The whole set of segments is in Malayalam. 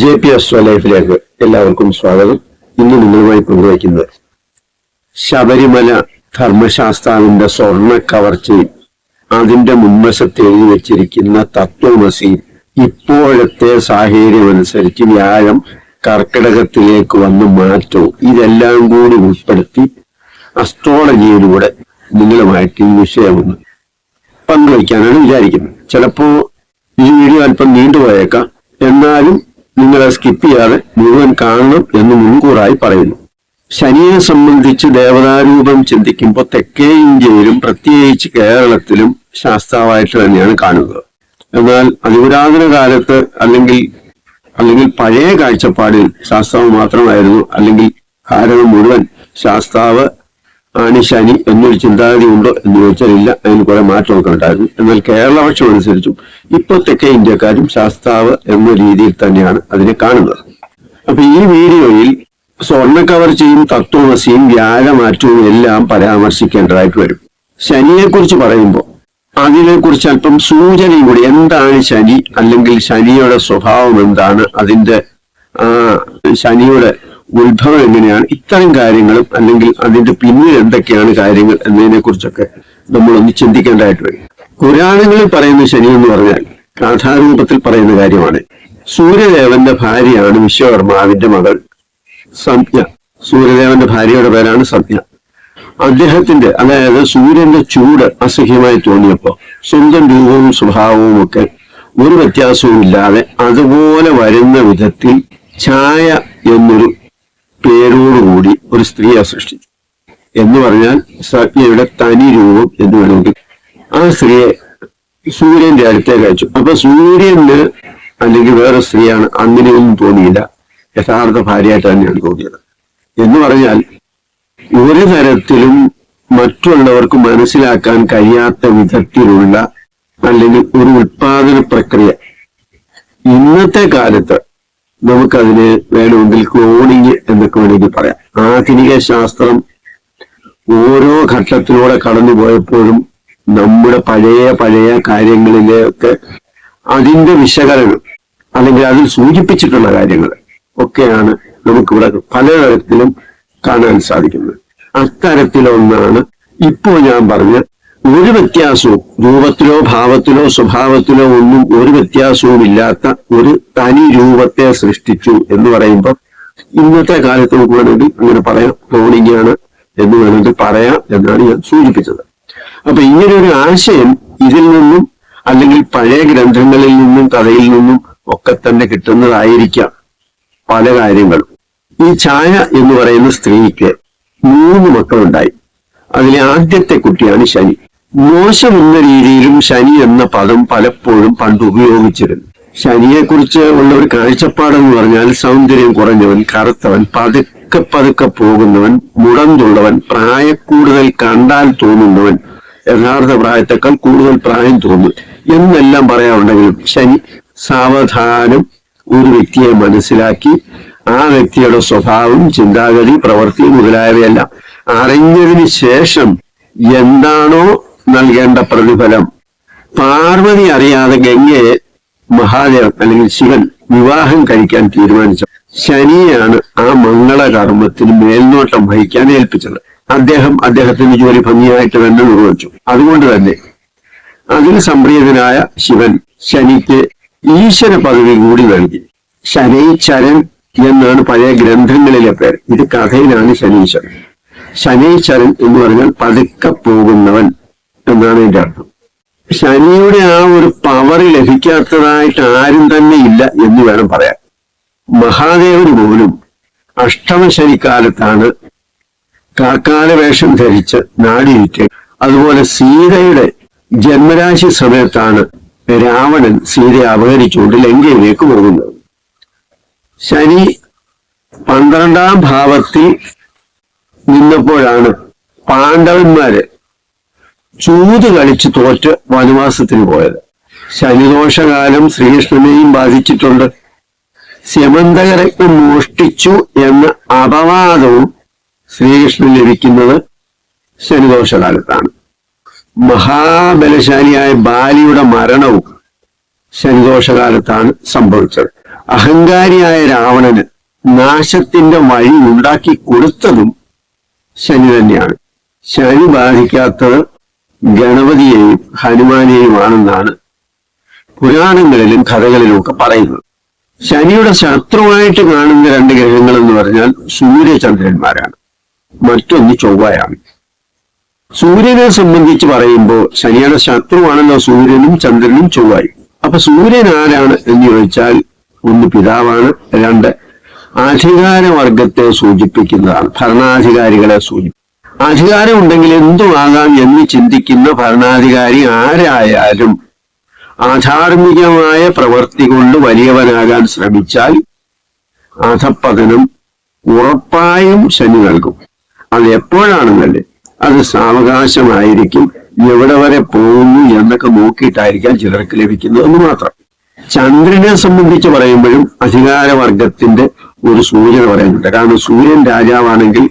ജെ പി അസ്ട്രോ ലൈഫിലേക്ക് എല്ലാവർക്കും സ്വാഗതം. ഇന്ന് നിങ്ങളുമായി പങ്കുവയ്ക്കുന്നത് ശബരിമല ധർമ്മശാസ്താവിന്റെ സ്വർണ കവർച്ചയിൽ അതിന്റെ മുൻവശത്ത് എഴുതി വെച്ചിരിക്കുന്ന തത്വമസി ഇപ്പോഴത്തെ സാഹചര്യം അനുസരിച്ച് വ്യാഴം കർക്കിടകത്തിലേക്ക് വന്ന് മാറ്റവും ഇതെല്ലാം കൂടി ഉൾപ്പെടുത്തി അസ്ട്രോളജിയിലൂടെ നിങ്ങളുമായിട്ട് ഈ വിഷയമൊന്ന് പങ്കുവയ്ക്കാനാണ് വിചാരിക്കുന്നത്. ചിലപ്പോ ഈ വീഡിയോ അല്പം നീണ്ടുപോയേക്കാം. എന്നാലും നിങ്ങളെ സ്കിപ്പ് ചെയ്യാതെ മുഴുവൻ കാണണം എന്ന് മുൻകൂറായി പറയുന്നു. ശനിയെ സംബന്ധിച്ച് ദേവതാരൂപം ചിന്തിക്കുമ്പോൾ തെക്കേ ഇന്ത്യയിലും പ്രത്യേകിച്ച് കേരളത്തിലും ശാസ്താവായിട്ട് തന്നെയാണ് കാണുന്നത്. എന്നാൽ അതിപുരാതന കാലത്ത് അല്ലെങ്കിൽ അല്ലെങ്കിൽ പഴയ കാഴ്ചപ്പാടിൽ ശാസ്താവ് മാത്രമായിരുന്നു അല്ലെങ്കിൽ ഭാരതം മുഴുവൻ ശാസ്താവ് ആണ് ശനി എന്നൊരു ചിന്താഗതി ഉണ്ടോ എന്ന് ചോദിച്ചാൽ ഇല്ല അതിന് കുറെ മാറ്റമൊക്കെ ഉണ്ടായിരുന്നു എന്നാൽ കേരളപക്ഷം അനുസരിച്ചും ഇപ്പോൾ തെക്കേ ഇന്ത്യക്കാരും ശാസ്താവ് എന്ന രീതിയിൽ തന്നെയാണ് അതിനെ കാണുന്നത്. അപ്പൊ ഈ വീഡിയോയിൽ സ്വർണ കവർച്ചയും തത്വമസിയും വ്യാഴമാറ്റവും എല്ലാം പരാമർശിക്കേണ്ടതായിട്ട് വരും. ശനിയെക്കുറിച്ച് പറയുമ്പോൾ അതിനെക്കുറിച്ച് അല്പം സൂചനയും കൂടി. എന്താണ് ശനി? അല്ലെങ്കിൽ ശനിയുടെ സ്വഭാവം എന്താണ്? അതിന്റെ ശനിയുടെ ഉത്ഭവം എങ്ങനെയാണ്? ഇത്തരം കാര്യങ്ങളും അല്ലെങ്കിൽ അതിന്റെ പിന്നിൽ എന്തൊക്കെയാണ് കാര്യങ്ങൾ എന്നതിനെ കുറിച്ചൊക്കെ നമ്മളൊന്ന് ചിന്തിക്കേണ്ടതായിട്ട് വരും. പുരാണങ്ങളിൽ പറയുന്ന ശനി എന്ന് പറഞ്ഞാൽ കഥാരൂപത്തിൽ പറയുന്ന കാര്യമാണ്. സൂര്യദേവന്റെ ഭാര്യയാണ് വിശ്വകർമാവിന്റെ മകൾ സംജ്ഞ. സൂര്യദേവന്റെ ഭാര്യയുടെ പേരാണ് സംജ്ഞ. അദ്ദേഹത്തിന്റെ അതായത് സൂര്യന്റെ ചൂട് അസഹ്യമായി തോന്നിയപ്പോ സ്വന്തം രൂപവും സ്വഭാവവും ഒക്കെ ഒരു വ്യത്യാസവും ഇല്ലാതെ അതുപോലെ വരുന്ന വിധത്തിൽ ഛായ എന്നൊരു പേരോടുകൂടി ഒരു സ്ത്രീയെ സൃഷ്ടിച്ചു. എന്ന് പറഞ്ഞാൽ സജ്ഞയുടെ തനി രൂപം എന്ന് വേണമെങ്കിൽ ആ സ്ത്രീയെ സൂര്യന്റെ അടുത്തേക്ക് അയച്ചു. അപ്പൊ സൂര്യന് അല്ലെങ്കിൽ വേറെ സ്ത്രീയാണ് അങ്ങനെയൊന്നും തോന്നിയില്ല. യഥാർത്ഥ ഭാര്യയായിട്ട് തന്നെയാണ് തോന്നിയത്. എന്ന് പറഞ്ഞാൽ ഒരു തരത്തിലും മറ്റുള്ളവർക്ക് മനസ്സിലാക്കാൻ കഴിയാത്ത വിധത്തിലുള്ള അല്ലെങ്കിൽ ഒരു ഉത്പാദന പ്രക്രിയ. ഇന്നത്തെ കാലത്ത് നമുക്കതിന് വേണമെങ്കിൽ ക്ലോണിങ് എന്നൊക്കെ വേണമെങ്കിൽ പറയാം. ആധുനിക ശാസ്ത്രം ഓരോ ഘട്ടത്തിലൂടെ കടന്നു പോയപ്പോഴും നമ്മുടെ പഴയ പഴയ കാര്യങ്ങളിലൊക്കെ അതിന്റെ വിശകലനം അല്ലെങ്കിൽ അതിൽ സൂചിപ്പിച്ചിട്ടുള്ള കാര്യങ്ങൾ ഒക്കെയാണ് നമുക്കിവിടെ പലതരത്തിലും കാണാൻ സാധിക്കുന്നത്. അത്തരത്തിലൊന്നാണ് ഇപ്പോൾ ഞാൻ പറഞ്ഞ ഒരു വ്യത്യാസവും രൂപത്തിലോ ഭാവത്തിലോ സ്വഭാവത്തിലോ ഒന്നും ഒരു വ്യത്യാസവും ഇല്ലാത്ത ഒരു തനി രൂപത്തെ സൃഷ്ടിച്ചു എന്ന് പറയുമ്പോൾ ഇന്നത്തെ കാലത്ത് നമുക്ക് വേണമെങ്കിൽ അങ്ങനെ പറയാം. ക്ലോണിങ്ങാണ് എന്ന് വേണമെങ്കിൽ പറയാം എന്നാണ് ഞാൻ സൂചിപ്പിച്ചത്. അപ്പൊ ഇങ്ങനെ ഒരു ആശയം ഇതിൽ നിന്നും അല്ലെങ്കിൽ പഴയ ഗ്രന്ഥങ്ങളിൽ നിന്നും കഥയിൽ നിന്നും ഒക്കെ തന്നെ കിട്ടുന്നതായിരിക്കാം പല കാര്യങ്ങളും. ഈ ഛായ എന്ന് പറയുന്ന സ്ത്രീക്ക് മൂന്ന് മക്കളുണ്ടായി. അതിലെ ആദ്യത്തെ കുട്ടിയാണ് ശനി. മോശമെന്ന രീതിയിലും ശനി എന്ന പദം പലപ്പോഴും പണ്ട് ഉപയോഗിച്ചിരുന്നു. ശനിയെക്കുറിച്ച് ഉള്ള ഒരു കാഴ്ചപ്പാടെന്ന് പറഞ്ഞാൽ സൗന്ദര്യം കുറഞ്ഞവൻ കറുത്തവൻ പതുക്കെ പതുക്കെ പോകുന്നവൻ മുടന്തുള്ളവൻ പ്രായക്കൂടുതൽ കണ്ടാൽ തോന്നുന്നവൻ യഥാർത്ഥ പ്രായത്തെക്കാൾ കൂടുതൽ പ്രായം തോന്നും എന്നെല്ലാം പറയാറുണ്ടെങ്കിലും ശനി സാവധാനം ഒരു വ്യക്തിയെ മനസ്സിലാക്കി ആ വ്യക്തിയുടെ സ്വഭാവം ചിന്താഗതി പ്രവൃത്തി മുതലായവയെല്ലാം അറിഞ്ഞതിന് ശേഷം എന്താണോ നൽകേണ്ട പ്രതിഫലം. പാർവതി അറിയാതെ ഗംഗയെ മഹാദേവൻ അല്ലെങ്കിൽ ശിവൻ വിവാഹം കഴിക്കാൻ തീരുമാനിച്ചു ശനിയാണ് ആ മംഗളകർമ്മത്തിന് മേൽനോട്ടം വഹിക്കാൻ ഏൽപ്പിച്ചത്. അദ്ദേഹം അദ്ദേഹത്തിന്റെ ജോലി ഭംഗിയായിട്ട് തന്നെ നിർവഹിച്ചു. അതുകൊണ്ട് തന്നെ അതിൽ സംപ്രീതനായ ശിവൻ ശനിക്ക് ഈശ്വര പദവി കൂടി നൽകി. ശനൈച്ചരൻ എന്നാണ് പഴയ ഗ്രന്ഥങ്ങളിലെ പേര്. ഇത് കഥയിലാണ് ശനീശ്വരൻ. ശനീശ്വരൻ എന്ന് പറഞ്ഞാൽ പതുക്കെ പോകുന്നവൻ. എന്നാണ് എന്റെ അർത്ഥം ശനിയുടെ ആ ഒരു പവർ ലഭിക്കാത്തതായിട്ട് ആരും തന്നെ ഇല്ല എന്ന് വേണം പറയാൻ. മഹാദേവൻ പോലും അഷ്ടമശനിക്കാലത്താണ് കാക്കാല വേഷം ധരിച്ച് നാടിയിട്ട് അതുപോലെ സീതയുടെ ജന്മരാശി സമയത്താണ് രാവണൻ സീതയെ അപഹരിച്ചുകൊണ്ട് ലങ്കയിലേക്ക് പോകുന്നത് ശനി പന്ത്രണ്ടാം ഭാവത്തിൽ നിന്നപ്പോഴാണ് പാണ്ഡവന്മാര് ചൂത് കളിച്ച് തോറ്റ് വനവാസത്തിന് പോയത്. ശനിദോഷകാലം ശ്രീകൃഷ്ണനെയും ബാധിച്ചിട്ടുണ്ട്. സ്യമന്തകരത്നം മോഷ്ടിച്ചു എന്ന അപവാദവും ശ്രീകൃഷ്ണൻ ലഭിക്കുന്നത് ശനിദോഷകാലത്താണ്. മഹാബലശാലിയായ ബാലിയുടെ മരണവും ശനിദോഷകാലത്താണ് സംഭവിച്ചത്. അഹങ്കാരിയായ രാവണന് നാശത്തിന്റെ വഴി ഉണ്ടാക്കി കൊടുത്തതും ശനി തന്നെയാണ്. ശനി ബാധിക്കാത്തത് ഗണപതിയെയും ഹനുമാനെയുമാണെന്നാണ് പുരാണങ്ങളിലും കഥകളിലും ഒക്കെ പറയുന്നത്. ശനിയുടെ ശത്രുവായിട്ട് കാണുന്ന രണ്ട് ഗ്രഹങ്ങൾ എന്ന് പറഞ്ഞാൽ സൂര്യചന്ദ്രന്മാരാണ്. മറ്റൊന്ന് ചൊവ്വയാണ്. സൂര്യനെ സംബന്ധിച്ച് പറയുമ്പോൾ ശനിയുടെ ശത്രുവാണല്ലോ സൂര്യനും ചന്ദ്രനും ചൊവ്വായും. അപ്പൊ സൂര്യൻ ആരാണ് എന്ന് ചോദിച്ചാൽ ഒന്ന് പിതാവാണ് രണ്ട് അധികാരവർഗത്തെ സൂചിപ്പിക്കുന്നതാണ് ഭരണാധികാരികളെ സൂചിപ്പിക്കും അധികാരം ഉണ്ടെങ്കിൽ എന്തുമാകാം എന്ന് ചിന്തിക്കുന്ന ഭരണാധികാരി ആരായാലും ആധാർമികമായ പ്രവൃത്തി കൊണ്ട് വലിയവനാകാൻ ശ്രമിച്ചാൽ അധപ്പതനം ഉറപ്പായും ശനി നൽകും. അത് എപ്പോഴാണെന്നല്ലേ? അത് സാവകാശമായിരിക്കും. എവിടെ വരെ പോകുന്നു എന്നൊക്കെ നോക്കിയിട്ടായിരിക്കാം ചിലർക്ക് ലഭിക്കുന്നതെന്ന് മാത്രം. ചന്ദ്രനെ സംബന്ധിച്ച് പറയുമ്പോഴും അധികാരവർഗത്തിന്റെ ഒരു സൂചന പറയുന്നുണ്ട്. കാരണം സൂര്യൻ രാജാവാണെങ്കിൽ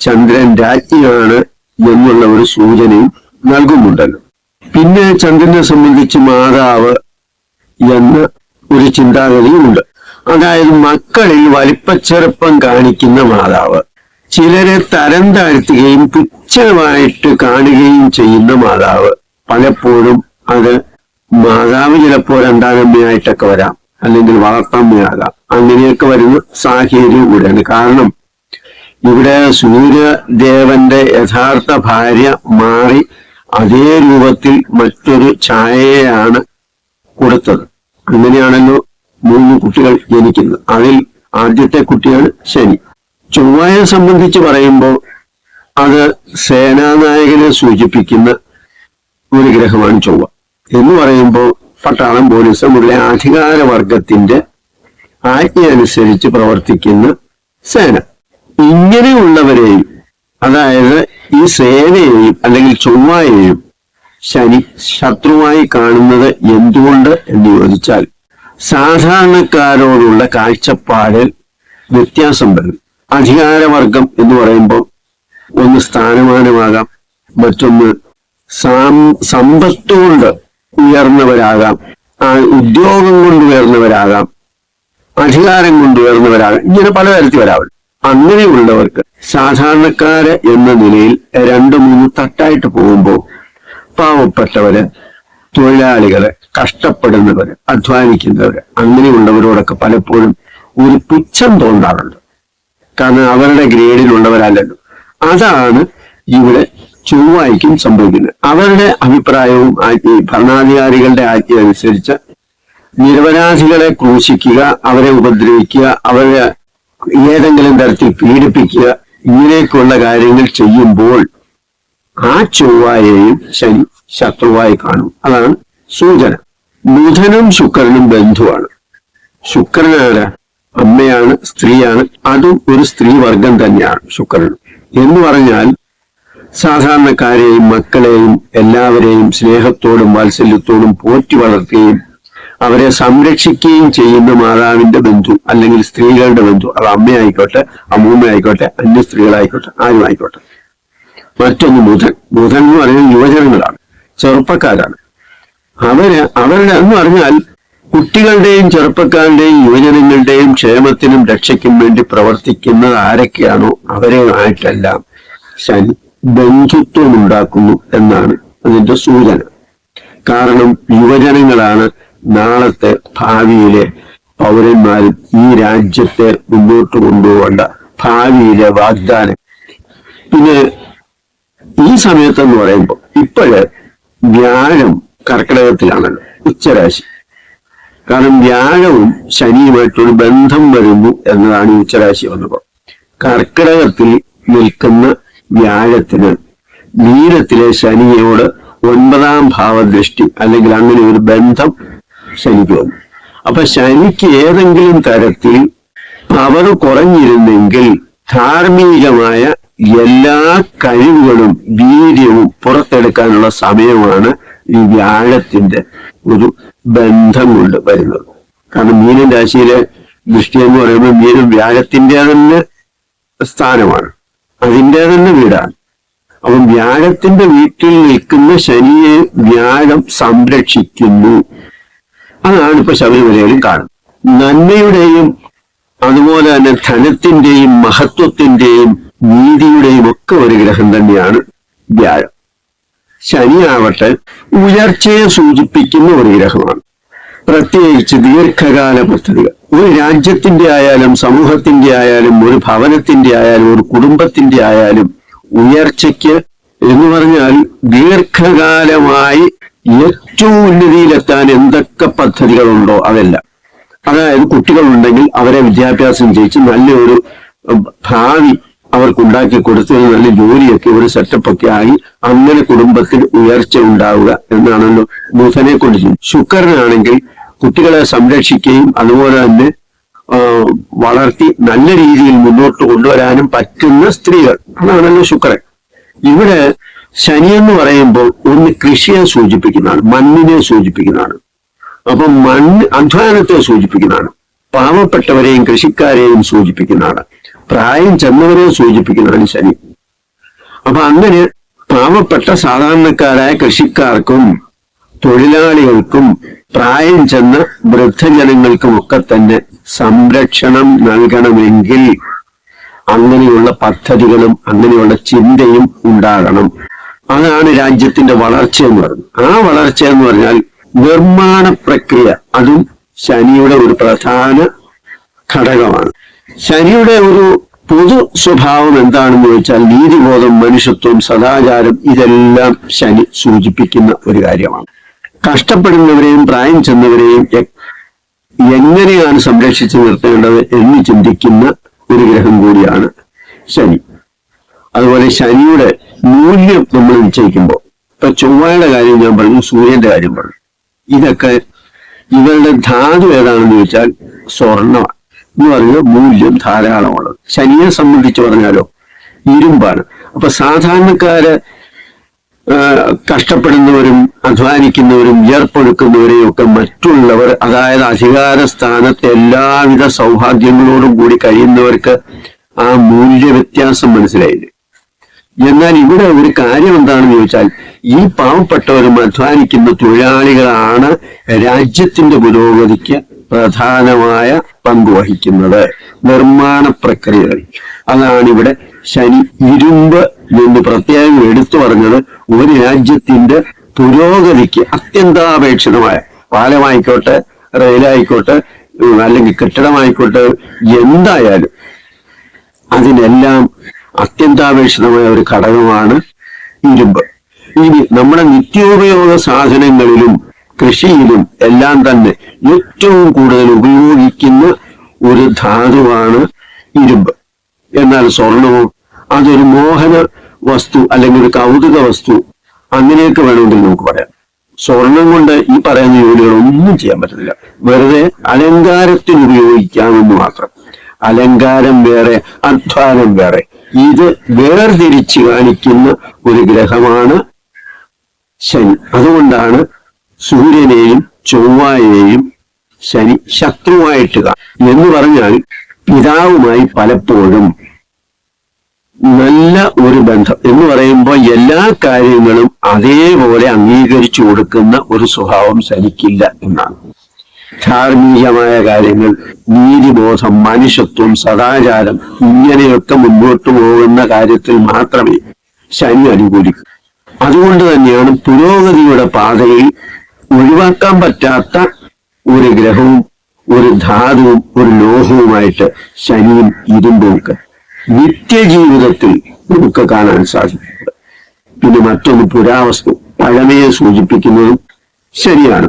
ചന്ദ്രൻ രാജ്ഞിയാണ് എന്നുള്ള ഒരു സൂചനയും നൽകുന്നുണ്ടല്ലോ. പിന്നെ ചന്ദ്രനെ സംബന്ധിച്ച് മാതാവ് എന്ന ഒരു ചിന്താഗതിയുണ്ട് അതായത് മക്കളിൽ വലിപ്പച്ചെറുപ്പം കാണിക്കുന്ന മാതാവ് ചിലരെ തരം താഴ്ത്തുകയും പുച്ഛമായിട്ട് കാണുകയും ചെയ്യുന്ന മാതാവ്. പലപ്പോഴും അത് മാതാവ് ചിലപ്പോൾ രണ്ടാനമ്മയായിട്ടൊക്കെ വരാം അല്ലെങ്കിൽ വളർത്തമ്മയാകാം. അങ്ങനെയൊക്കെ വരുന്ന സാഹചര്യം കൂടിയാണ് കാരണം ഇവിടെ സൂര്യദേവന്റെ യഥാർത്ഥ ഭാര്യ മാറി അതേ രൂപത്തിൽ മറ്റൊരു ഛായയാണ് കൊടുത്തത്. അങ്ങനെയാണല്ലോ മൂന്ന് കുട്ടികൾ ജനിക്കുന്നത്. അതിൽ ആദ്യത്തെ കുട്ടിയാണ് ശനി. ചൊവ്വയെ സംബന്ധിച്ച് പറയുമ്പോൾ അത് സേനാനായകനെ സൂചിപ്പിക്കുന്ന ഒരു ഗ്രഹമാണ് ചൊവ്വ. എന്ന് പറയുമ്പോൾ പട്ടാളം പോലീസ് അധികാര അധികാരവർഗത്തിന്റെ ആജ്ഞ അനുസരിച്ച് പ്രവർത്തിക്കുന്ന സേന. ഇങ്ങനെയുള്ളവരെയും അതായത് ഈ സേനയെയും അല്ലെങ്കിൽ ചൊവ്വായെയും ശനി ശത്രുവായി കാണുന്നത് എന്തുകൊണ്ട് എന്ന് ചോദിച്ചാൽ സാധാരണക്കാരോടുള്ള കാഴ്ചപ്പാടിൽ വ്യത്യാസം വരും. അധികാരവർഗം എന്ന് പറയുമ്പോൾ ഒന്ന് സ്ഥാനമാനമാകാം മറ്റൊന്ന് സാം സമ്പത്തുകൊണ്ട് ഉയർന്നവരാകാം ഉദ്യോഗം കൊണ്ട് ഉയർന്നവരാകാം അധികാരം കൊണ്ട് ഉയർന്നവരാകാം ഇങ്ങനെ പലതരത്തിൽ വരാവും അങ്ങനെയുള്ളവർക്ക് സാധാരണക്കാര് എന്ന നിലയിൽ രണ്ടു മൂന്ന് തട്ടായിട്ട് പോകുമ്പോൾ പാവപ്പെട്ടവര് തൊഴിലാളികൾ കഷ്ടപ്പെടുന്നവര് അധ്വാനിക്കുന്നവര് അങ്ങനെയുള്ളവരോടൊക്കെ പലപ്പോഴും ഒരു പുച്ഛം തോന്നാറുണ്ട്. കാരണം അവരുടെ ഗ്രേഡിലുള്ളവരല്ലല്ലോ. അതാണ് ഇവിടെ ചൊവ്വായിക്കും സംഭവിക്കുന്നത്. അവരുടെ അഭിപ്രായവും ഈ ഭരണാധികാരികളുടെ ആജ്ഞ അനുസരിച്ച് നിരപരാധികളെ ക്രൂശിക്കുക അവരെ ഉപദ്രവിക്കുക അവരെ ഏതെങ്കിലും തരത്തിൽ പീഡിപ്പിക്കുക ഇങ്ങനെയൊക്കെയുള്ള കാര്യങ്ങൾ ചെയ്യുമ്പോൾ ആ ചൊവ്വായെയും ശനി ശത്രുവായി കാണും. അതാണ് സൂചന. ബുധനും ശുക്രനും ബന്ധുവാണ്. ശുക്രനാണ് അമ്മയാണ് സ്ത്രീയാണ്. അതും ഒരു സ്ത്രീ വർഗം തന്നെയാണ് ശുക്രൻ എന്ന് പറഞ്ഞാൽ സാധാരണക്കാരെയും മക്കളെയും എല്ലാവരെയും സ്നേഹത്തോടും വാത്സല്യത്തോടും പോറ്റി വളർത്തുകയും അവരെ സംരക്ഷിക്കുകയും ചെയ്യുന്ന മാതാവിന്റെ ബന്ധു അല്ലെങ്കിൽ സ്ത്രീകളുടെ ബന്ധു. അത് അമ്മയായിക്കോട്ടെ അമ്മൂമ്മയായിക്കോട്ടെ അന്യ സ്ത്രീകളായിക്കോട്ടെ ആരും ആയിക്കോട്ടെ മറ്റൊന്ന് ബുധൻ. ബുധൻ എന്ന് പറയുന്നത് യുവജനങ്ങളാണ് ചെറുപ്പക്കാരാണ്. അവർ അവരുടെ എന്ന് പറഞ്ഞാൽ കുട്ടികളുടെയും ചെറുപ്പക്കാരുടെയും യുവജനങ്ങളുടെയും ക്ഷേമത്തിനും രക്ഷയ്ക്കും വേണ്ടി പ്രവർത്തിക്കുന്നത് ആരൊക്കെയാണോ അവരെയുമായിട്ടെല്ലാം ശനി ബന്ധുത്വം ഉണ്ടാക്കുന്നു എന്നാണ് അതിന്റെ സൂചന. കാരണം യുവജനങ്ങളാണ് നാളത്തെ ഭാവിയിലെ പൗരന്മാരും ഈ രാജ്യത്തെ മുന്നോട്ട് കൊണ്ടുപോകേണ്ട ഭാവിയിലെ വാഗ്ദാനം. പിന്നെ ഈ സമയത്തെന്ന് പറയുമ്പോൾ ഇപ്പോഴ് വ്യാഴം കർക്കിടകത്തിലാണല്ലോ ഉച്ചരാശി. കാരണം വ്യാഴവും ശനിയുമായിട്ടൊരു ബന്ധം വരുന്നു എന്നതാണ് ഉച്ചരാശി വന്നപ്പോൾ. കർക്കിടകത്തിൽ നിൽക്കുന്ന വ്യാഴത്തിന് നീരത്തിലെ ശനിയോട് ഒൻപതാം ഭാവദൃഷ്ടി അല്ലെങ്കിൽ അങ്ങനെ ഒരു ബന്ധം ശനിക്ക് അപ്പൊ ശനിക്ക് ഏതെങ്കിലും തരത്തിൽ പവർ കുറഞ്ഞിരുന്നെങ്കിൽ ധാർമ്മികമായ എല്ലാ കഴിവുകളും വീര്യവും പുറത്തെടുക്കാനുള്ള സമയമാണ് ഈ വ്യാഴത്തിന്റെ ഒരു ബന്ധം കൊണ്ട് വരുന്നത്. കാരണം മീനൻ രാശിയിലെ ദൃഷ്ടി എന്ന് പറയുമ്പോൾ മീനും വ്യാഴത്തിന്റെ തന്നെ സ്ഥാനമാണ്. അതിന്റെ തന്നെ വീടാണ്. അപ്പം വ്യാഴത്തിന്റെ വീട്ടിൽ നിൽക്കുന്ന ശനിയെ വ്യാഴം സംരക്ഷിക്കുന്നു. അതാണ് ഇപ്പൊ ശബരിമലയിലും കാണുന്നത്. നന്മയുടെയും അതുപോലെ തന്നെ ധനത്തിന്റെയും മഹത്വത്തിന്റെയും നീതിയുടെയും ഒക്കെ ഒരു ഗ്രഹം തന്നെയാണ് വ്യാഴം. ശനിയാവട്ടെ ഉയർച്ചയെ സൂചിപ്പിക്കുന്ന ഒരു ഗ്രഹമാണ്. പ്രത്യേകിച്ച് ദീർഘകാല പദ്ധതികൾ. ഒരു രാജ്യത്തിന്റെ ആയാലും സമൂഹത്തിന്റെ ആയാലും ഒരു ഭവനത്തിന്റെ ആയാലും ഒരു കുടുംബത്തിന്റെ ആയാലും ഉയർച്ചയ്ക്ക് എന്ന് പറഞ്ഞാൽ ദീർഘകാലമായി ഏറ്റവും ഉന്നതിയിലെത്താൻ എന്തൊക്കെ പദ്ധതികളുണ്ടോ അതെല്ലാം. അതായത് കുട്ടികളുണ്ടെങ്കിൽ അവരെ വിദ്യാഭ്യാസം ചെയ്യിച്ച് നല്ലൊരു ഭാവി അവർക്കുണ്ടാക്കി കൊടുത്ത് നല്ല ജോലിയൊക്കെ ഒരു സെറ്റപ്പ് ഒക്കെ ആയി അങ്ങനെ കുടുംബത്തിൽ ഉയർച്ച ഉണ്ടാവുക എന്നാണല്ലോ ബുധനെ കൊണ്ട് ശുക്രനാണെങ്കിൽ കുട്ടികളെ സംരക്ഷിക്കുകയും അതുപോലെ തന്നെ വളർത്തി നല്ല രീതിയിൽ മുന്നോട്ട് കൊണ്ടുവരാനും പറ്റുന്ന സ്ത്രീകൾ. അതാണല്ലോ ശുക്രൻ. ഇവിടെ ശനി എന്ന് പറയുമ്പോൾ ഒന്ന് കൃഷിയെ സൂചിപ്പിക്കുന്നതാണ് മണ്ണിനെ സൂചിപ്പിക്കുന്നതാണ്. അപ്പൊ മണ്ണ് അധ്വാനത്തെ സൂചിപ്പിക്കുന്നതാണ് പാവപ്പെട്ടവരെയും കൃഷിക്കാരെയും സൂചിപ്പിക്കുന്നതാണ് പ്രായം ചെന്നവരെ സൂചിപ്പിക്കുന്നതാണ് ശനി. അപ്പൊ അങ്ങനെ പാവപ്പെട്ട സാധാരണക്കാരായ കൃഷിക്കാർക്കും തൊഴിലാളികൾക്കും പ്രായം ചെന്ന വൃദ്ധജനങ്ങൾക്കും ഒക്കെ തന്നെ സംരക്ഷണം നൽകണമെങ്കിൽ അങ്ങനെയുള്ള പദ്ധതികളും അങ്ങനെയുള്ള ചിന്തയും ഉണ്ടാകണം. അതാണ് രാജ്യത്തിന്റെ വളർച്ച എന്ന് പറയുന്നത്. ആ വളർച്ച എന്ന് പറഞ്ഞാൽ നിർമ്മാണ പ്രക്രിയ അതും ശനിയുടെ ഒരു പ്രധാന ഘടകമാണ്. ശനിയുടെ ഒരു പൊതു സ്വഭാവം എന്താണെന്ന് ചോദിച്ചാൽ നീതിബോധം മനുഷ്യത്വം സദാചാരം ഇതെല്ലാം ശനി സൂചിപ്പിക്കുന്ന ഒരു കാര്യമാണ്. കഷ്ടപ്പെടുന്നവരെയും പ്രായം ചെന്നവരെയും എങ്ങനെയാണ് സംരക്ഷിച്ചു നിർത്തേണ്ടത് എന്ന് ചിന്തിക്കുന്ന ഒരു ഗ്രഹം കൂടിയാണ് ശനി. അതുപോലെ ശനിയുടെ മൂല്യം നമ്മൾ നിശ്ചയിക്കുമ്പോൾ. ഇപ്പൊ ചൊവ്വയുടെ കാര്യം ഞാൻ പറഞ്ഞു സൂര്യന്റെ കാര്യം പറഞ്ഞു. ഇതൊക്കെ ഇവരുടെ ധാതു ഏതാണെന്ന് ചോദിച്ചാൽ സ്വർണമാണ് എന്ന് പറയുന്നത് മൂല്യം ധാരാളമുള്ളത്. ശനിയെ സംബന്ധിച്ച് പറഞ്ഞാലോ ഇരുമ്പാണ്. അപ്പൊ സാധാരണക്കാര് കഷ്ടപ്പെടുന്നവരും അധ്വാനിക്കുന്നവരും വിയർപ്പൊഴുക്കുന്നവരെയും ഒക്കെ മറ്റുള്ളവർ അതായത് അധികാര സ്ഥാനത്ത് എല്ലാവിധ സൗഭാഗ്യങ്ങളോടും കൂടി കഴിയുന്നവർക്ക് ആ മൂല്യ വ്യത്യാസം മനസ്സിലായില്ലേ? എന്നാൽ ഇവിടെ ഒരു കാര്യം എന്താണെന്ന് ചോദിച്ചാൽ ഈ പാവപ്പെട്ടവരും അധ്വാനിക്കുന്ന തൊഴിലാളികളാണ് രാജ്യത്തിന്റെ പുരോഗതിക്ക് പ്രധാനമായ പങ്ക് വഹിക്കുന്നത്. നിർമ്മാണ പ്രക്രിയകൾ. അതാണ് ഇവിടെ ശനി ഇരുമ്പ് എന്ന് പ്രത്യേകം എടുത്തു പറഞ്ഞത് ഒരു രാജ്യത്തിന്റെ പുരോഗതിക്ക് അത്യന്താപേക്ഷിതമായ പാലമായിക്കോട്ടെ റെയിലായിക്കോട്ടെ അല്ലെങ്കിൽ കെട്ടിടമായിക്കോട്ടെ എന്തായാലും അതിനെല്ലാം അത്യന്താപേക്ഷിതമായ ഒരു ഘടകമാണ് ഇരുമ്പ്. ഇനി നമ്മുടെ നിത്യോപയോഗ സാധനങ്ങളിലും കൃഷിയിലും എല്ലാം തന്നെ ഏറ്റവും കൂടുതൽ ഉപയോഗിക്കുന്ന ഒരു ധാതുവാണ് ഇരുമ്പ്. എന്നാൽ സ്വർണവും അതൊരു മോഹന വസ്തു അല്ലെങ്കിൽ ഒരു കൗതുക വസ്തു അങ്ങനെയൊക്കെ വേണമെങ്കിൽ നമുക്ക് പറയാം. സ്വർണം കൊണ്ട് ഈ പറയുന്ന ജോലികളൊന്നും ചെയ്യാൻ പറ്റത്തില്ല. വെറുതെ അലങ്കാരത്തിന് ഉപയോഗിക്കാമെന്ന് മാത്രം. അലങ്കാരം വേറെ അധ്വാനം വേറെ. ഇത് വേർതിരിച്ച് കാണിക്കുന്ന ഒരു ഗ്രഹമാണ് ശനി. അതുകൊണ്ടാണ് സൂര്യനെയും ചൊവ്വായെയും ശനി ശത്രുവായിട്ട് കാണും എന്ന് പറഞ്ഞാൽ പിതാവുമായി പലപ്പോഴും നല്ല ഒരു ബന്ധം. എന്ന് പറയുമ്പോൾ എല്ലാ കാര്യങ്ങളും അതേപോലെ അംഗീകരിച്ചു കൊടുക്കുന്ന ഒരു സ്വഭാവം ശനിക്കില്ല എന്നാണ്. ധാർമ്മികമായ കാര്യങ്ങൾ നീതിബോധം മനുഷ്യത്വം സദാചാരം ഇങ്ങനെയൊക്കെ മുന്നോട്ട് പോകുന്ന കാര്യത്തിൽ മാത്രമേ ശനി അനുകൂലിക്കൂ. അതുകൊണ്ട് തന്നെയാണ് പുരോഗതിയുടെ പാതയിൽ ഒഴിവാക്കാൻ പറ്റാത്ത ഒരു ഗ്രഹവും ഒരു ധാതുവും ഒരു ലോഹവുമായിട്ട് ശനിയും ഇരുമ്പുമൊക്കെ നിത്യജീവിതത്തിൽ നമുക്ക് കാണാൻ സാധിക്കുന്നത് പിന്നെ മറ്റൊന്ന് പുരാവസ്തു പഴമയെ സൂചിപ്പിക്കുന്നതും ശരിയാണ്.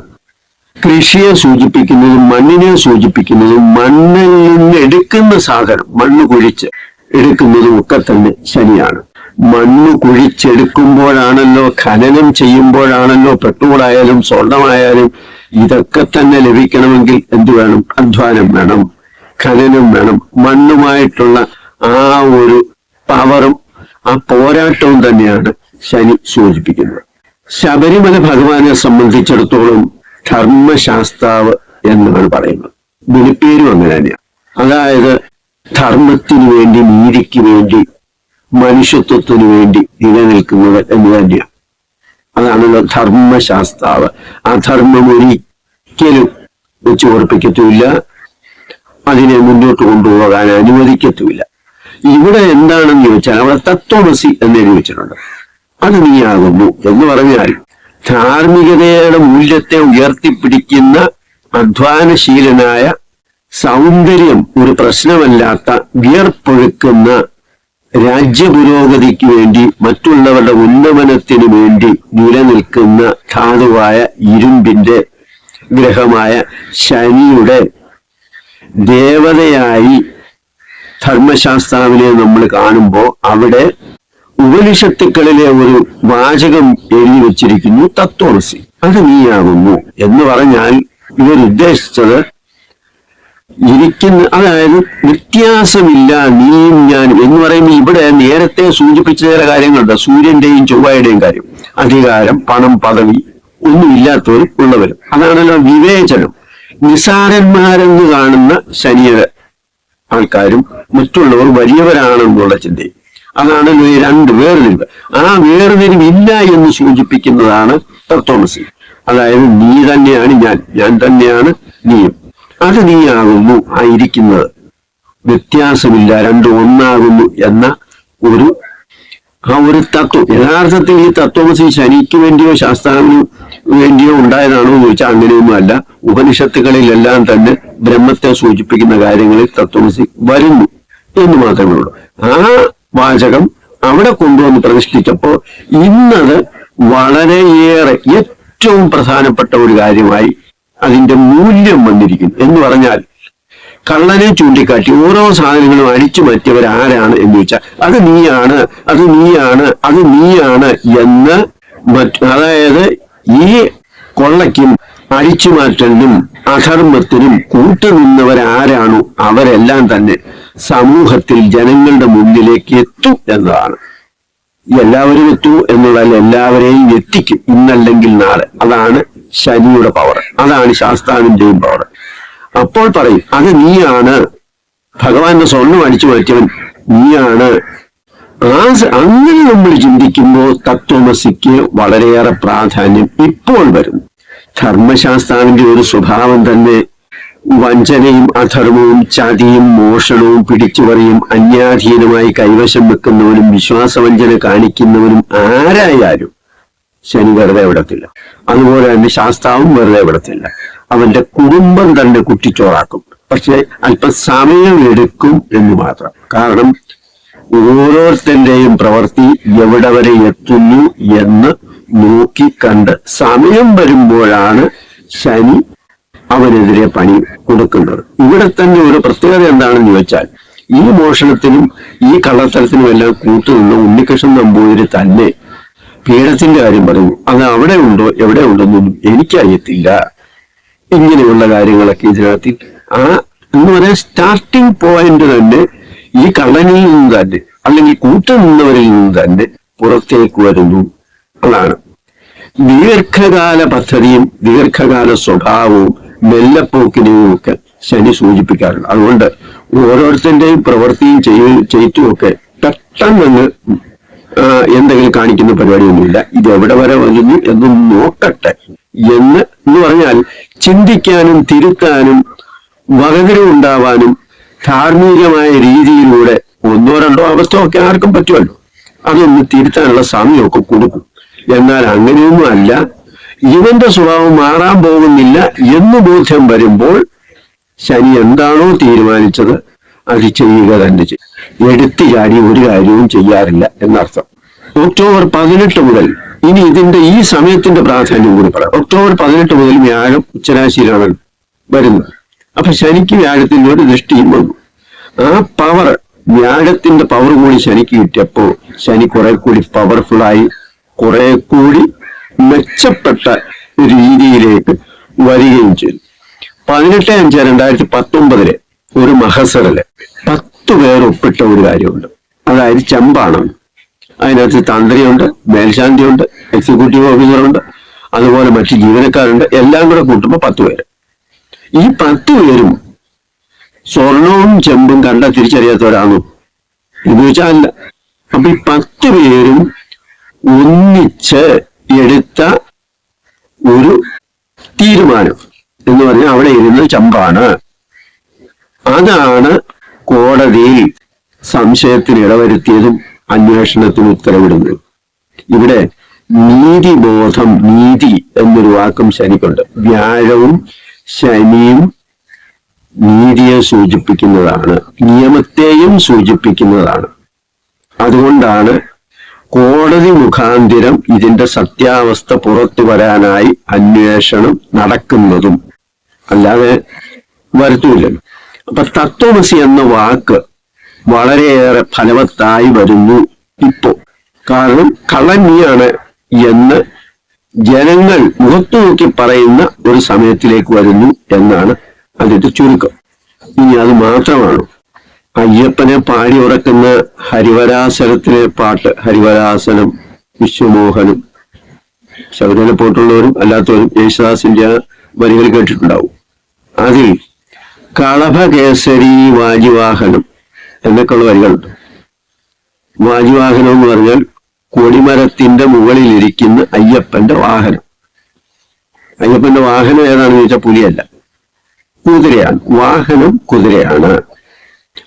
കൃഷിയെ സൂചിപ്പിക്കുന്നതും മണ്ണിനെ സൂചിപ്പിക്കുന്നതും മണ്ണിൽ നിന്ന് എടുക്കുന്ന സാധനം മണ്ണ് കുഴിച്ച് എടുക്കുന്നതും ഒക്കെ തന്നെ ശനിയാണ് മണ്ണ് കുഴിച്ചെടുക്കുമ്പോഴാണല്ലോ ഖനനം ചെയ്യുമ്പോഴാണല്ലോ പെട്രോളായാലും സ്വർണമായാലും ഇതൊക്കെ തന്നെ ലഭിക്കണമെങ്കിൽ എന്ത് വേണം? അധ്വാനം വേണം ഖനനം വേണം. മണ്ണുമായിട്ടുള്ള ആ ഒരു പവറും ആ പോരാട്ടവും തന്നെയാണ് ശനി സൂചിപ്പിക്കുന്നത്. ശബരിമല ഭഗവാനെ സംബന്ധിച്ചിടത്തോളം ധർമ്മശാസ്താവ് എന്നാണ് പറയുന്നത്. വിളിപ്പേരും അങ്ങനെ തന്നെയാണ് അതായത് ധർമ്മത്തിനു വേണ്ടി നീതിക്ക് വേണ്ടി മനുഷ്യത്വത്തിന് വേണ്ടി നിലനിൽക്കുന്നത് എന്ന് തന്നെയാണ് അതാണല്ലോ ധർമ്മശാസ്താവ് അധർമ്മം ഒരിക്കലും വെച്ച് ഓർപ്പിക്കത്തുമില്ല അതിനെ മുന്നോട്ട് കൊണ്ടുപോകാൻ അനുവദിക്കത്തുമില്ല. ഇവിടെ എന്താണെന്ന് ചോദിച്ചാൽ അവിടെ തത്വമസി എന്ന് എഴുതി വെച്ചിട്ടുണ്ട്. അത് നീയാകുന്നു എന്ന് പറഞ്ഞാൽ ധാർമ്മികതയുടെ മൂല്യത്തെ ഉയർത്തിപ്പിടിക്കുന്ന അധ്വാനശീലനായ സൗന്ദര്യം ഒരു പ്രശ്നമല്ലാത്ത വിയർപ്പൊഴുക്കുന്ന രാജ്യപുരോഗതിക്ക് വേണ്ടി മറ്റുള്ളവരുടെ ഉന്നമനത്തിന് വേണ്ടി നിലനിൽക്കുന്ന ധാതുവായ ഇരുമ്പിന്റെ ഗ്രഹമായ ശനിയുടെ ദേവതയായി ധർമ്മശാസ്താവിനെ നമ്മൾ കാണുമ്പോൾ അവിടെ ഉപനിഷത്തുക്കളിലെ ഒരു വാചകം എഴുതി വച്ചിരിക്കുന്നു തത്വമസി അത് നീയാകുന്നു എന്ന് പറഞ്ഞാൽ ഇവരുദ്ദേശിച്ചത് ഇരിക്കുന്ന അതായത് വ്യത്യാസമില്ല നീയും ഞാനും എന്ന് പറയുമ്പോൾ ഇവിടെ നേരത്തെ സൂചിപ്പിച്ച ചില കാര്യങ്ങളുണ്ട്. സൂര്യന്റെയും ചൊവ്വയുടെയും കാര്യം. അധികാരം പണം പദവി ഒന്നുമില്ലാത്തവരും ഉള്ളവരും. അതാണല്ലോ വിവേചനം. നിസാരന്മാരെന്ന് കാണുന്ന ശനിയ ആൾക്കാരും മറ്റുള്ളവർ വലിയവരാണെന്നുള്ള ചിന്തയും. അതാണല്ലോ ഈ രണ്ട് വേർതിരിവ്. ആ വേർതിരിവ് ഇല്ല എന്ന് സൂചിപ്പിക്കുന്നതാണ് തത്വമസി അതായത് നീ തന്നെയാണ് ഞാൻ. ഞാൻ തന്നെയാണ് നീയും. അത് നീയാകുന്നു ആയിരിക്കുന്നത് വ്യത്യാസമില്ല രണ്ടും ഒന്നാകുന്നു എന്ന ഒരു ആ ഒരു തത്വം. യഥാർത്ഥത്തിൽ ഈ തത്വമസി ശനിക്ക് വേണ്ടിയോ ശാസ്ത്രാവിന് വേണ്ടിയോ ഉണ്ടായതാണോ എന്ന് ചോദിച്ചാൽ അങ്ങനെയൊന്നും അല്ല ഉപനിഷത്തുകളിലെല്ലാം തന്നെ ബ്രഹ്മത്തെ സൂചിപ്പിക്കുന്ന കാര്യങ്ങളിൽ തത്വമസി വരുന്നു എന്ന് മാത്രമേ ഉള്ളൂ. ആ വാചകം അവിടെ കൊണ്ടുവന്ന് പ്രതിഷ്ഠിച്ചപ്പോ ഇന്നത് വളരെയേറെ ഏറ്റവും പ്രധാനപ്പെട്ട ഒരു കാര്യമായി അതിന്റെ മൂല്യം വന്നിരിക്കുന്നു. എന്ന് പറഞ്ഞാൽ കള്ളനെ ചൂണ്ടിക്കാട്ടി ഓരോ സാധനങ്ങളും അടിച്ചു മാറ്റിയവർ ആരാണ് എന്ന് ചോദിച്ചാൽ അത് നീയാണ് അത് നീയാണ് അത് നീയാണ് എന്ന് അതായത് ഈ കൊള്ളയ്ക്കും അടിച്ചുമാറ്റലിനും അധർമ്മത്തിനും കൂട്ടുനിന്നവരാരാണോ അവരെല്ലാം തന്നെ സമൂഹത്തിൽ ജനങ്ങളുടെ മുന്നിലേക്ക് എത്തും എന്നതാണ്. എല്ലാവരും എത്തൂ എന്നുള്ളതിൽ എല്ലാവരെയും എത്തിക്കും ഇന്നല്ലെങ്കിൽ നാളെ. അതാണ് ശനിയുടെ പവർ അതാണ് ശാസ്താവിന്റെയും പവർ അപ്പോൾ പറയും അത് നീയാണ്. ഭഗവാന്റെ സ്വർണം അടിച്ചു മാറ്റിയവൻ നീയാണ്. ആ അങ്ങനെ നമ്മൾ ചിന്തിക്കുമ്പോൾ തത്വമസിക്ക് വളരെയേറെ പ്രാധാന്യം ഇപ്പോൾ വരുന്നു. ധർമ്മശാസ്താവിന്റെ ഒരു സ്വഭാവം തന്നെ വഞ്ചനയും അധർമ്മവും ചതിയും മോഷണവും പിടിച്ചുപറിയും അന്യാധീനമായി കൈവശം വെക്കുന്നവനും വിശ്വാസവഞ്ചന കാണിക്കുന്നവനും ആരായാലും ശനി വെറുതെ വിടത്തില്ല. അതുപോലെ തന്നെ ശാസ്താവും വെറുതെ വിടത്തില്ല. അവന്റെ കുടുംബം തന്നെ കുട്ടിച്ചോറാക്കും പക്ഷെ അല്പം എടുക്കും എന്ന് മാത്രം. കാരണം ഓരോരുത്തന്റെയും പ്രവൃത്തി എവിടെ വരെ എത്തുന്നു എന്ന് നോക്കി കണ്ട് സമയം വരുമ്പോഴാണ് ശനി അവനെതിരെ പണി കൊടുക്കുന്നത്. ഇവിടെ തന്നെ ഒരു പ്രത്യേകത എന്താണെന്ന് ചോദിച്ചാൽ ഈ മോഷണത്തിനും ഈ കള്ളത്തരത്തിനും എല്ലാം കൂട്ടുനിന്ന ഉണ്ണികൃഷ്ണൻ നമ്പൂതിരി തന്നെ പീഠത്തിന്റെ കാര്യം പറഞ്ഞു. അത് അവിടെ ഉണ്ടോ എവിടെ ഉണ്ടെന്നൊന്നും എനിക്കറിയത്തില്ല. ഇങ്ങനെയുള്ള കാര്യങ്ങളൊക്കെ ഇതിനകത്ത് ആ എന്ന് പറയാൻ സ്റ്റാർട്ടിംഗ് പോയിന്റ് തന്നെ ഈ കള്ളനിൽ നിന്ന് തന്നെ അല്ലെങ്കിൽ കൂട്ടുനിന്നവരിൽ നിന്ന് തന്നെ പുറത്തേക്ക് വരുന്നു. അതാണ്. ദീർഘകാല പദ്ധതിയും ദീർഘകാല സ്വഭാവവും മെല്ലപ്പോക്കിനെയും ഒക്കെ ശനി സൂചിപ്പിക്കാറുണ്ട്. അതുകൊണ്ട് ഓരോരുത്തന്റെയും പ്രവൃത്തിയും ചെയ്യും ചെയ്റ്റുമൊക്കെ പെട്ടെന്ന് എന്തെങ്കിലും കാണിക്കുന്ന പരിപാടിയൊന്നുമില്ല. ഇത് എവിടെ വരെ വരുന്നു എന്ന് നോക്കട്ടെ എന്ന് എന്ന് പറഞ്ഞാൽ ചിന്തിക്കാനും തിരുത്താനും വകതിരുണ്ടാവാനും ധാർമ്മികമായ രീതിയിലൂടെ ഒന്നോ രണ്ടോ അവസ്ഥ ഒക്കെ ആർക്കും പറ്റുമല്ലോ. അതൊന്ന് തിരുത്താനുള്ള സമയമൊക്കെ കൊടുക്കും. എന്നാൽ അങ്ങനെയൊന്നും അല്ല ഇവന്റെ സ്വഭാവം മാറാൻ പോകുന്നില്ല എന്ന് ബോധ്യം വരുമ്പോൾ ശനി എന്താണോ തീരുമാനിച്ചത് അത് ചെയ്യുക തന്നെ ചെയ്യും. എടുത്തു ചാടി ഒരു കാര്യവും ചെയ്യാറില്ല എന്നർത്ഥം. ഒക്ടോബർ പതിനെട്ട് മുതൽ ഇനി ഇതിന്റെ ഈ സമയത്തിന്റെ പ്രാധാന്യം കൂടി പറയാം. ഒക്ടോബർ പതിനെട്ട് മുതൽ വ്യാഴം ഉച്ചരാശിയിലാണ് വരുന്നത്. അപ്പൊ ശനിക്ക് വ്യാഴത്തിന്റെ ഒരു ദൃഷ്ടിയും വന്നു. ആ പവർ വ്യാഴത്തിന്റെ പവർ കൂടി ശനിക്ക് കിട്ടിയപ്പോ ശനി കുറെ കൂടി പവർഫുള്ളായി കുറെ കൂടി മെച്ചപ്പെട്ട രീതിയിലേക്ക് വരികയും ചെയ്തു. പതിനെട്ട് അഞ്ച് രണ്ടായിരത്തി പത്തൊമ്പതിൽ ഒരു മഹസറിൽ പത്ത് പേർ ഒപ്പിട്ട ഒരു കാര്യമുണ്ട്. അതായത് ചെമ്പാണ്. അതിനകത്ത് തന്ത്രിയുണ്ട് മേൽശാന്തിയുണ്ട് എക്സിക്യൂട്ടീവ് ഓഫീസറുണ്ട് അതുപോലെ മറ്റ് ജീവനക്കാരുണ്ട്. എല്ലാം കൂടെ കൂട്ടുമ്പോൾ പത്ത് പേര്. ഈ പത്ത് പേരും സ്വർണവും ചെമ്പും കണ്ട തിരിച്ചറിയാത്തവരാണോ? എന്ന് ചോദിച്ചാൽ അല്ല. അപ്പൊ ഈ പത്ത് പേരും ഒന്നിച്ച് എടുത്ത ഒരു തീരുമാനം എന്ന് പറഞ്ഞാൽ അവിടെ ഇരുന്ന് ചമ്പാണ്. അതാണ് കോടതിയിൽ സംശയത്തിന് ഇടവരുത്തിയതും അന്വേഷണത്തിന് ഉത്തരവിടുന്നതും. ഇവിടെ നീതിബോധം നീതി എന്നൊരു വാക്കും ശനിക്കുണ്ട് വ്യാഴവും ശനിയും നീതിയെ സൂചിപ്പിക്കുന്നതാണ് നിയമത്തെയും സൂചിപ്പിക്കുന്നതാണ്. അതുകൊണ്ടാണ് കോടതി മുഖാന്തിരം ഇതിന്റെ സത്യാവസ്ഥ പുറത്തു വരാനായി അന്വേഷണം നടക്കുന്നതും. അല്ലാതെ വരുത്തൂല്ലല്ലോ. അപ്പൊ തത്വമസി എന്ന വാക്ക് വളരെയേറെ ഫലവത്തായി വരുന്നു ഇപ്പോ. കാരണം കള്ളൻ എന്ന് ജനങ്ങൾ മുഖത്തു നോക്കി പറയുന്ന ഒരു സമയത്തിലേക്ക് വരുന്നു എന്നാണ് അതിന്റെ ചുരുക്കം. ഇനി അത് മാത്രമാണ്? അയ്യപ്പനെ പാടി ഉറക്കുന്ന ഹരിവരാസനത്തിലെ പാട്ട് ഹരിവരാസനം വിശ്വമോഹനം ശബരിമല പോയിട്ടുള്ളവരും അല്ലാത്തവരും യേശുദാസിന്റെ വരികൾ കേട്ടിട്ടുണ്ടാവും. അതിൽ കളഭകേസരി വാജിവാഹനം എന്നൊക്കെയുള്ള വരികളുണ്ട്. വാജിവാഹനം എന്ന് പറഞ്ഞാൽ കൊടിമരത്തിന്റെ മുകളിലിരിക്കുന്ന അയ്യപ്പന്റെ വാഹനം. അയ്യപ്പന്റെ വാഹനം ഏതാണെന്ന് ചോദിച്ചാൽ പുലിയല്ല. കുതിരയാണ്. വാഹനം കുതിരയാണ്.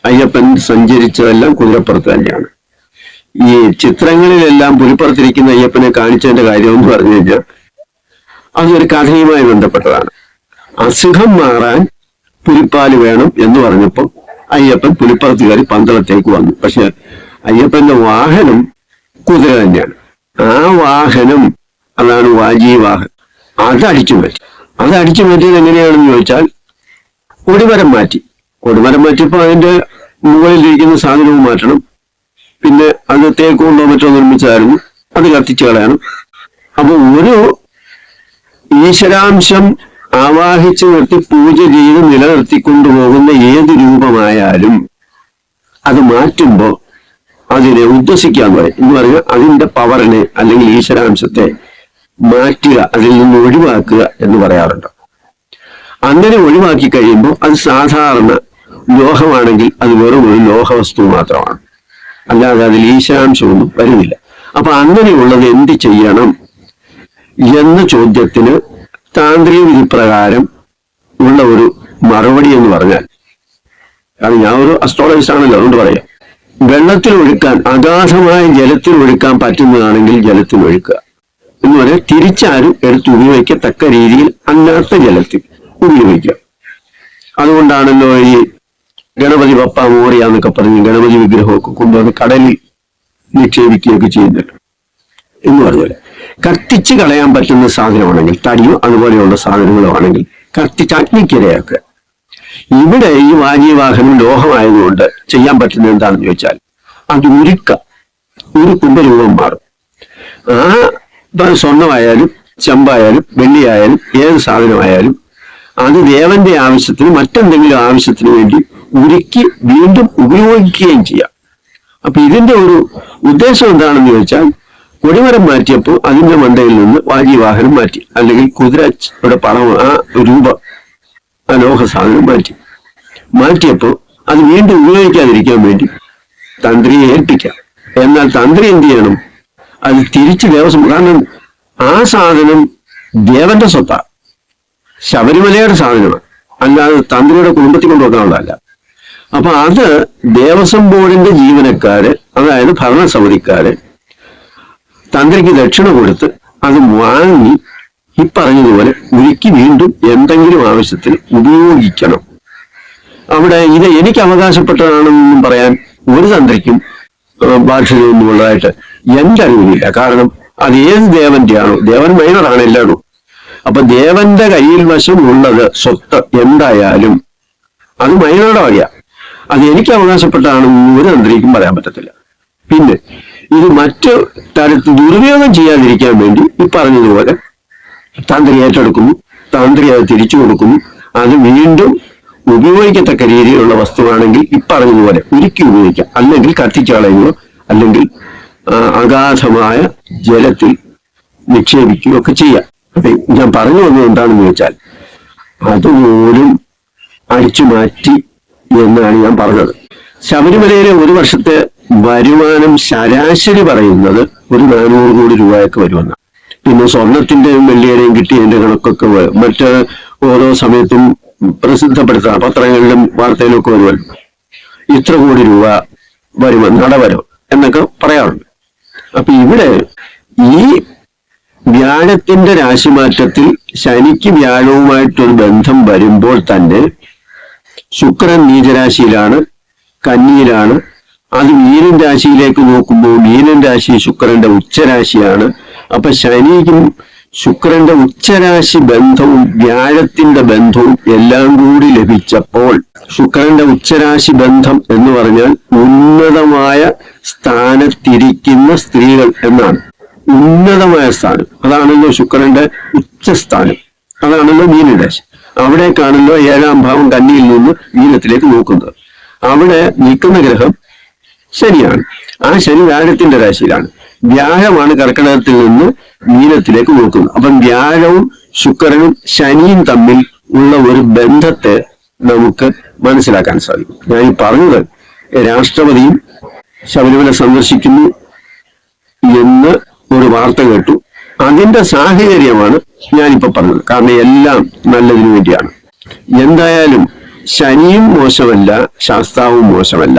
അയ്യപ്പൻ സഞ്ചരിച്ചതെല്ലാം കുതിരപ്പുറത്ത് തന്നെയാണ്. ഈ ചിത്രങ്ങളിലെല്ലാം പുലിപ്പുറത്തിരിക്കുന്ന അയ്യപ്പനെ കാണിച്ചതിന്റെ കാര്യം എന്ന് പറഞ്ഞു കഴിഞ്ഞാൽ അതൊരു കഥയുമായി ബന്ധപ്പെട്ടതാണ്. അസുഖം മാറാൻ പുലിപ്പാൽ വേണം എന്ന് പറഞ്ഞപ്പോൾ അയ്യപ്പൻ പുലിപ്പുറത്ത് കയറി പന്തളത്തേക്ക് വന്നു. പക്ഷെ അയ്യപ്പന്റെ വാഹനം കുതിര തന്നെയാണ്. ആ വാഹനം അതാണ് വാജി വാഹനം. അത് അടിച്ചു മാറ്റി. അത് അടിച്ചു മാറ്റിയത് എങ്ങനെയാണെന്ന് ചോദിച്ചാൽ ഒടിവരം മാറ്റി. കൊടിമരം മാറ്റിയപ്പോൾ അതിന്റെ മുകളിലിരിക്കുന്ന സാധനവും മാറ്റണം. പിന്നെ അത് തേക്കുകൊണ്ടോ മറ്റോ നിർമ്മിച്ചായിരുന്നു അത് കത്തിച്ചു കളയണം. അപ്പൊ ഒരു ഈശ്വരാംശം ആവാഹിച്ചു നിർത്തി പൂജ ചെയ്ത് നിലനിർത്തിക്കൊണ്ടുപോകുന്ന ഏത് രൂപമായാലും അത് മാറ്റുമ്പോൾ അതിനെ ഉദ്വസിക്കാൻ പറയും. എന്ന് പറഞ്ഞാൽ അതിന്റെ പവറിനെ അല്ലെങ്കിൽ ഈശ്വരാംശത്തെ മാറ്റുക അതിൽ നിന്ന് ഒഴിവാക്കുക എന്ന് പറയാറുണ്ട്. അങ്ങനെ ഒഴിവാക്കി കഴിയുമ്പോൾ അത് സാധാരണ ലോഹമാണെങ്കിൽ അത് വെറും ഒരു ലോഹവസ്തു മാത്രമാണ്. അല്ലാതെ അതിൽ ഈശാംശമൊന്നും വരുന്നില്ല. അപ്പൊ അങ്ങനെയുള്ളത് എന്ത് ചെയ്യണം എന്ന ചോദ്യത്തിന് താന്ത്രിക വിധി പ്രകാരം ഉള്ള ഒരു മറുപടി എന്ന് പറഞ്ഞാൽ കാരണം ഞാൻ ഒരു അസ്ട്രോളജിസ്റ്റ് ആണല്ലോ അതുകൊണ്ട് പറയാം. വെള്ളത്തിൽ ഒഴുക്കാൻ അഗാധമായ ജലത്തിൽ ഒഴുക്കാൻ പറ്റുന്നതാണെങ്കിൽ ജലത്തിൽ ഒഴുക്കുക. എന്ന് പറയാൻ തിരിച്ചാരും എടുത്ത് ഉപയോഗിക്കത്തക്ക രീതിയിൽ അല്ലാത്ത ജലത്തിൽ ഉപയോഗിക്കുക. അതുകൊണ്ടാണല്ലോ ഈ ഗണപതി പപ്പ മോറിയ എന്നൊക്കെ പറഞ്ഞ് ഗണപതി വിഗ്രഹമൊക്കെ കൊണ്ടുവന്ന് കടലിൽ നിക്ഷേപിക്കുകയൊക്കെ ചെയ്യുന്നുണ്ട്. എന്ന് പറഞ്ഞാൽ കത്തിച്ച് കളയാൻ പറ്റുന്ന സാധനമാണെങ്കിൽ തടിയോ അതുപോലെയുള്ള സാധനങ്ങളോ ആണെങ്കിൽ കത്തിച്ച് അഗ്നിക്കിരയാക്കുക. ഇവിടെ ഈ വാഹനം ലോഹമായതുകൊണ്ട് ചെയ്യാൻ പറ്റുന്നത് എന്താണെന്ന് ചോദിച്ചാൽ അത് ഉരുക്ക ഒരു രൂപം മാറും. ആ സ്വർണമായാലും ചെമ്പായാലും വെള്ളിയായാലും ഏത് സാധനമായാലും അത് ദേവന്റെ ആവശ്യത്തിന് മറ്റെന്തെങ്കിലും ആവശ്യത്തിന് വേണ്ടി ഉരുക്കി വീണ്ടും ഉപയോഗിക്കുകയും ചെയ്യാം. അപ്പൊ ഇതിന്റെ ഒരു ഉദ്ദേശം എന്താണെന്ന് ചോദിച്ചാൽ കൊടിമരം മാറ്റിയപ്പോൾ അതിന്റെ മണ്ടയിൽ നിന്ന് വാഹനം മാറ്റി അല്ലെങ്കിൽ കുതിരയുടെ പണം ആ രൂപം ആ ലോഹ സാധനം മാറ്റി. മാറ്റിയപ്പോൾ അത് വീണ്ടും ഉപയോഗിക്കാതിരിക്കാൻ വേണ്ടി തന്ത്രിയെ ഏൽപ്പിക്കാം. എന്നാൽ തന്ത്രി എന്ത് ചെയ്യണം? അത് തിരിച്ച് ദേവസ്വം കാരണം ആ സാധനം ദേവന്റെ സ്വത്താണ് ശബരിമലയുടെ സാധനമാണ്. അല്ലാതെ തന്ത്രിയുടെ കുടുംബത്തിൽ കൊണ്ടുവെക്കാനുള്ളതല്ല അപ്പൊ അത് ദേവസ്വം ബോർഡിന്റെ ജീവനക്കാര് അതായത് ഭരണസമിതിക്കാര് തന്ത്രിക്ക് ദക്ഷിണ കൊടുത്ത് അത് വാങ്ങി ഈ പറഞ്ഞതുപോലെ ഉരുക്കി വീണ്ടും എന്തെങ്കിലും ആവശ്യത്തിൽ ഉപയോഗിക്കണം. അവിടെ ഇത് എനിക്ക് അവകാശപ്പെട്ടതാണെന്നൊന്നും പറയാൻ ഒരു തന്ത്രിക്കും ബാധ്യതയൊന്നും ഉള്ളതായിട്ട് എന്റെ അറിവില്ല കാരണം അത് ഏത് ദേവന്റെയാണോ ദേവൻ മൈനറാണ് എല്ലാവരും അപ്പൊ ദേവന്റെ കയ്യിൽ വശം ഉള്ളത് സ്വത്ത് എന്തായാലും അത് മൈനറുടെ വഴിയാ അത് എനിക്ക് അവകാശപ്പെട്ടതാണ് ഒരു തന്ത്രിക്കും പറയാൻ പറ്റത്തില്ല. പിന്നെ ഇത് മറ്റു തരത്തിൽ ദുരുപയോഗം ചെയ്യാതിരിക്കാൻ വേണ്ടി ഈ പറഞ്ഞതുപോലെ തന്ത്രി ഏറ്റെടുക്കുന്നു തന്ത്രി അത് തിരിച്ചു കൊടുക്കുന്നു. അത് വീണ്ടും ഉപയോഗിക്കത്തക്ക രീതിയിലുള്ള വസ്തുവാണെങ്കിൽ ഈ പറഞ്ഞതുപോലെ ഉരുക്കി ഉപയോഗിക്കാം. അല്ലെങ്കിൽ കത്തിച്ചളയുകയോ അല്ലെങ്കിൽ അഗാധമായ ജലത്തിൽ നിക്ഷേപിക്കുകയോ ഒക്കെ ചെയ്യാം. അപ്പൊ ഞാൻ പറഞ്ഞു വന്നത് എന്താണെന്ന് വെച്ചാൽ അതുപോലും അടിച്ചു മാറ്റി എന്നാണ് ഞാൻ പറഞ്ഞത്. ശബരിമലയിലെ ഒരു വർഷത്തെ വരുമാനം ശരാശരി പറയുന്നത് ഒരു നാനൂറ് കോടി രൂപയൊക്കെ വരുമെന്നാണ് പിന്നെ സ്വർണത്തിന്റെയും വെള്ളിയുടെയും കിട്ടിയതിന്റെ കണക്കൊക്കെ മറ്റ് ഓരോ സമയത്തും പ്രസിദ്ധപ്പെടുത്തുക പത്രങ്ങളിലും വാർത്തയിലും ഒക്കെ വരുമല്ലോ. ഇത്ര കോടി രൂപ വരുമോ നടവരോ എന്നൊക്കെ പറയാറുണ്ട്. അപ്പൊ ഇവിടെ ഈ വ്യാഴത്തിന്റെ രാശിമാറ്റത്തിൽ ശനിക്ക് വ്യാഴവുമായിട്ടൊരു ബന്ധം വരുമ്പോൾ തന്നെ ശുക്രൻ നീചരാശിയിലാണ് കന്നിയിലാണ്. അത് മീനൻ രാശിയിലേക്ക് നോക്കുമ്പോൾ മീനൻ രാശി ശുക്രന്റെ ഉച്ചരാശിയാണ്. അപ്പൊ ശനിക്കും ശുക്രന്റെ ഉച്ചരാശി ബന്ധവും വ്യാഴത്തിന്റെ ബന്ധവും എല്ലാം കൂടി ലഭിച്ചപ്പോൾ ശുക്രന്റെ ഉച്ചരാശി ബന്ധം എന്ന് പറഞ്ഞാൽ ഉന്നതമായ സ്ഥാനത്തിരിക്കുന്ന സ്ത്രീകൾ എന്നാണ്. ഉന്നതമായ സ്ഥാനം. അതാണല്ലോ ശുക്രന്റെ ഉച്ചസ്ഥാനം. അതാണല്ലോ മീനൻ രാശി കാണുന്ന ഏഴാം ഭാവം കന്നിയിൽ നിന്ന് മീനത്തിലേക്ക് നോക്കുന്നത്. അവിടെ നിൽക്കുന്ന ഗ്രഹം ശനിയാണ് ആ ശനി വ്യാഴത്തിന്റെ രാശിയിലാണ്. വ്യാഴമാണ് കർക്കിടകത്തിൽ നിന്ന് മീനത്തിലേക്ക് നോക്കുന്നത്. അപ്പം വ്യാഴവും ശുക്രനും ശനിയും തമ്മിൽ ഉള്ള ഒരു ബന്ധത്തെ നമുക്ക് മനസ്സിലാക്കാൻ സാധിക്കും. ഞാൻ ഈ പറഞ്ഞത് രാഷ്ട്രപതിയും ശബരിമല സന്ദർശിക്കുന്നു എന്ന് ഒരു വാർത്ത കേട്ടു. അതിന്റെ സാഹചര്യമാണ് ഞാനിപ്പോ പറഞ്ഞത്. കാരണം എല്ലാം നല്ലതിനു വേണ്ടിയാണ്. എന്തായാലും ശനിയും മോശമല്ല ശാസ്താവും മോശമല്ല.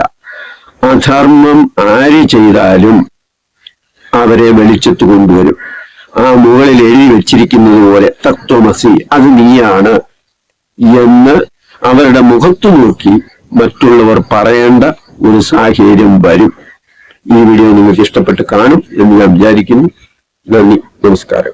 അധർമ്മം ആര് ചെയ്താലും അവരെ വെളിച്ചത്ത് കൊണ്ടുവരും. ആ മുകളിൽ എഴുതി വെച്ചിരിക്കുന്നത് പോലെ തത്വമസി അത് നീയാണ് എന്ന് അവരുടെ മുഖത്തു നോക്കി മറ്റുള്ളവർ പറയേണ്ട ഒരു സാഹചര്യം വരും. ഈ വീഡിയോ നിങ്ങൾക്ക് ഇഷ്ടപ്പെട്ട് കാണും എന്ന് ഞാൻ വിചാരിക്കുന്നു. നന്ദി. ನಮಸ್ಕಾರ